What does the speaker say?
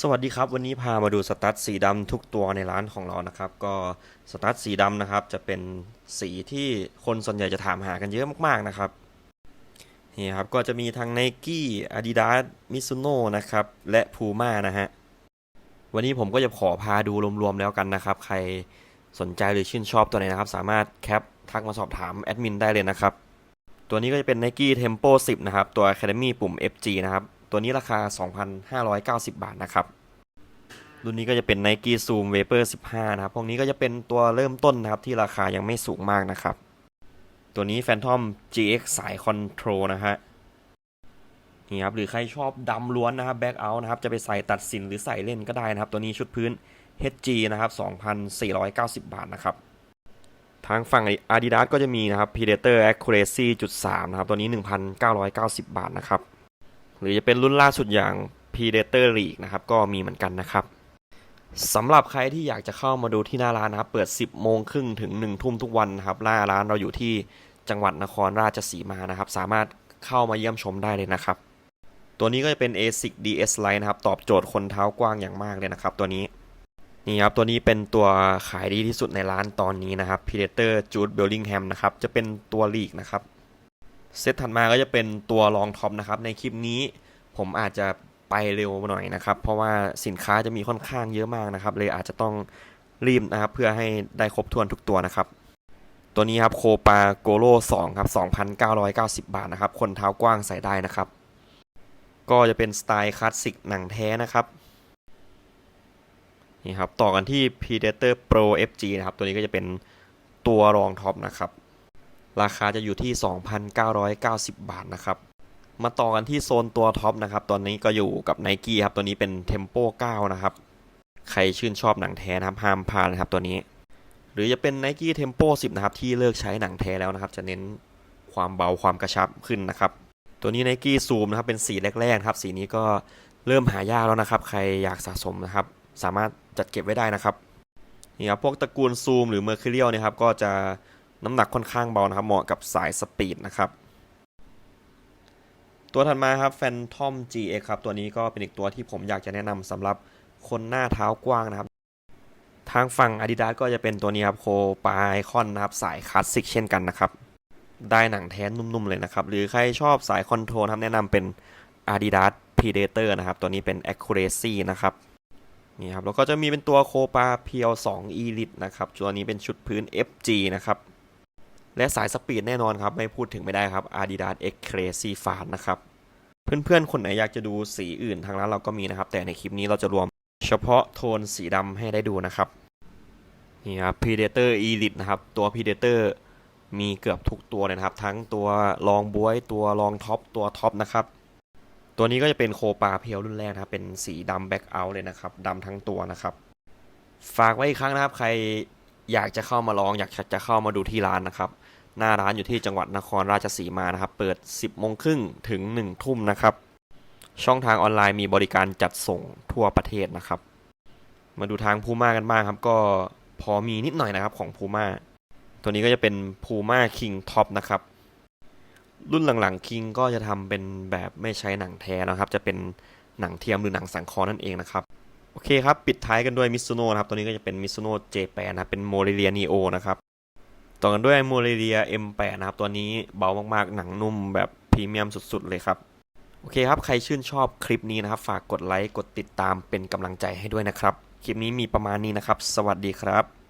สวัสดีครับ วันนี้พามาดูสตั๊ดสีดำทุกตัวในร้านของเรานะครับ ก็สตั๊ดสีดำนะครับ จะเป็นสีที่คนส่วนใหญ่จะถามหากันเยอะมากๆนะครับนี่ครับก็จะมีทั้ง Nike Adidas Mizuno นะครับ และ Puma นะฮะวันนี้ผมก็จะขอพาดูรวมๆแล้วกันนะครับ ใครสนใจหรือชื่นชอบตัวไหนนะครับ สามารถแคปทักมาสอบถามแอดมินได้เลยนะครับ ตัวนี้ก็จะเป็น Nike Tempo 10 นะครับ ตัว Academy ปุ่ม FG นะครับ ตัวนี้ราคา 2,590 บาทนะครับ รุ่นนี้ก็จะเป็น Nike Zoom Vapor 15 นะครับ พวกนี้ก็จะเป็นตัวเริ่มต้นนะครับที่ราคายังไม่สูงมากนะครับ ตัวนี้ Phantom GX สาย Control นะฮะ นี่ครับ หรือใครชอบดำล้วนนะครับ Back Out นะครับ จะไปใส่ตัดสินหรือใส่เล่นก็ได้นะครับ ตัวนี้ชุดพื้น HG นะครับ 2,490 บาทนะครับทางฝั่ง Adidas ก็จะมีนะครับ Predator Accuracy 3นะครับ ตัวนี้ 1,990 บาทนะครับ หรือจะเป็นรุ่นล่าสุดอย่าง Predator League นะครับ ก็มีเหมือนกันนะครับสำหรับใครที่อยากจะเข้ามาดูที่หน้าร้านนะครับ เปิด 10 โมงครึ่งถึง 1 ทุ่มทุกวันนะครับ หน้าร้านเราอยู่ที่จังหวัดนครราชสีมานะครับ สามารถเข้ามาเยี่ยมชมได้เลยนะครับ ตัวนี้ก็จะเป็น ASIC DS Lite นะครับ ตอบโจทย์คนเท้ากว้างอย่างมากเลยนะครับ ตัวนี้นี่ครับ ตัวนี้เป็นตัวขายดีที่สุดในร้านตอนนี้นะครับ Predator Jude Bellingham นะครับ จะเป็นตัวลีกนะครับ เซตถัดมาก็จะเป็นตัวรองท็อปนะครับ ในคลิปนี้ผมอาจจะไปเร็วหน่อยนะครับ เพราะว่าสินค้าจะมีค่อนข้างเยอะมากนะครับ เลยอาจจะต้องรีบนะครับ เพื่อให้ได้ครบถ้วนทุกตัวนะครับ ตัวนี้ครับโคปาโกโล2ครับ 2,990 บาทนะครับ คนเท้ากว้างใส่ได้นะครับ ก็จะเป็นสไตล์คลาสสิกหนังแท้นะครับนี่ครับต่อกันที่ Predator Pro FG นะครับ ตัวนี้ก็จะเป็นตัวรองท็อปนะครับ ราคาจะอยู่ที่ 2,990 บาทนะครับ มาต่อกันที่โซนตัวท็อปนะครับ ตอนนี้ก็อยู่กับ n i กี้ครับ ตัวนี้เป็น Tempo 9 นะครับ ใครชื่นชอบหนังแท้นะครับห้ามพลาดนะครับตัวนี้ หรือจะเป็น n i กี้ Tempo 10 นะครับ ที่เลิกใช้หนังแท้แล้วนะครับ จะเน้นความเบาความกระชับขึ้นนะครับ ตัวนี้ n i กี้ Zoom นะครับเป็นสีแรกๆครับ สีนี้ก็เริ่มหายากแล้วนะครับ ใครอยากสะสมนะครับ สามารถจัดเก็บไว้ได้นะครับนี่ครับพวกตระกูลซูมหรือ Mercurial เนี่ยครับก็จะ น้ำหนักค่อนข้างเบานะครับ เหมาะกับสายสปีดนะครับ ตัวถัดมาครับ Phantom GX ครับ ตัวนี้ก็เป็นอีกตัวที่ผมอยากจะแนะนำสำหรับคนหน้าเท้ากว้างนะครับ ทางฝั่ง Adidas ก็จะเป็นตัวนี้ครับโคปาไอคอนนะครับ สายคลาสสิกเช่นกันนะครับ ได้หนังแท้นุ่มๆเลยนะครับ หรือใครชอบสายคอนโทรลครับแนะนำเป็น Adidas Predator นะครับ ตัวนี้เป็น Accuracy นะครับนี่ครับแล้วก็จะมีเป็นตัวโคปาเพียว2 Elite นะครับ ตัวนี้เป็นชุดพื้น FG นะครับ และสายสปีดแน่นอนครับ ไม่พูดถึงไม่ได้ครับ Adidas X Crazy Fast นะครับ เพื่อนๆ คนไหนอยากจะดูสีอื่นทางร้านเราก็มีนะครับ แต่ในคลิปนี้เราจะรวมเฉพาะโทนสีดำให้ได้ดูนะครับ นี่ครับ Predator Elite นะครับ ตัว Predator มีเกือบทุกตัวเลยนะครับ ทั้งตัวรองบวย ตัวรองท็อป ตัวท็อปนะครับ ตัวนี้ก็จะเป็นโคปาเพียวรุ่นแรกนะครับ เป็นสีดำแบ็กเอาท์เลยนะครับดำทั้งตัวนะครับ ฝากไว้อีกครั้งนะครับ ใคร อยากจะเข้ามาลองอยากจะเข้ามาดูที่ร้านนะครับ หน้าร้านอยู่ที่จังหวัดนครราชสีมานะครับ เปิด 10โมงครึ่งถึง1ทุ่มนะครับ ช่องทางออนไลน์มีบริการจัดส่งทั่วประเทศนะครับ มาดูทางพูม่ากันบ้างครับ ก็พอมีนิดหน่อยนะครับของพูม่าตัวนี้ก็จะเป็นพูม่าคิงท็อปนะครับ รุ่นหลังๆคิงก็จะทำเป็นแบบไม่ใช้หนังแท้นะครับ จะเป็นหนังเทียมหรือหนังสังเคราะห์นั่นเองนะครับ โอเคครับ ปิดท้ายกันด้วยมิซูโน่นะครับ ตัวนี้ก็จะเป็นมิซูโน่ J8 นะครับ เป็นโมเรเลียนีโอนะครับ ต่อกันด้วยโมเรเลียเอ็มแปดนะครับ ตัวนี้เบามากๆ หนังนุ่มแบบพรีเมียมสุดๆ เลยครับ โอเคครับ ใครชื่นชอบคลิปนี้นะครับ ฝากกดไลค์ กดติดตามเป็นกำลังใจให้ด้วยนะครับ คลิปนี้มีประมาณนี้นะครับ สวัสดีครับ